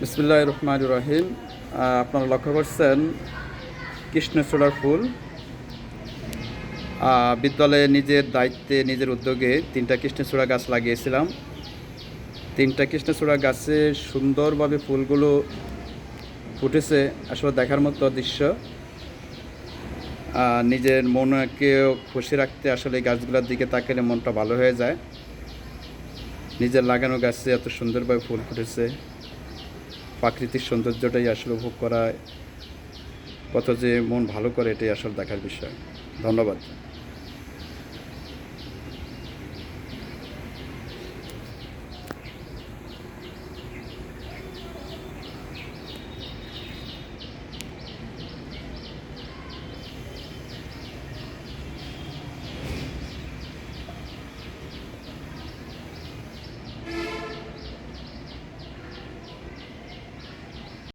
বিসমুল্লাহ রহমান রহিম। আপনারা লক্ষ্য করছেন কৃষ্ণচূড়ার ফুল। বিদ্যালয়ে নিজের দায়িত্বে, নিজের উদ্যোগে তিনটা কৃষ্ণচূড়া গাছ লাগিয়েছিলাম। তিনটা কৃষ্ণচূড়া গাছে সুন্দরভাবে ফুলগুলো ফুটেছে, আসলে দেখার মতো দৃশ্য। নিজের মনকেও খুশি রাখতে আসলে এই গাছগুলোর দিকে তাকালে মনটা ভালো হয়ে যায়। নিজের লাগানো গাছে এত সুন্দরভাবে ফুল ফুটেছে। প্রাকৃতিক সৌন্দর্যটাই আসলে উপভোগ করা কত যে মন ভালো করে এটাই আসলে দেখার বিষয়। ধন্যবাদ।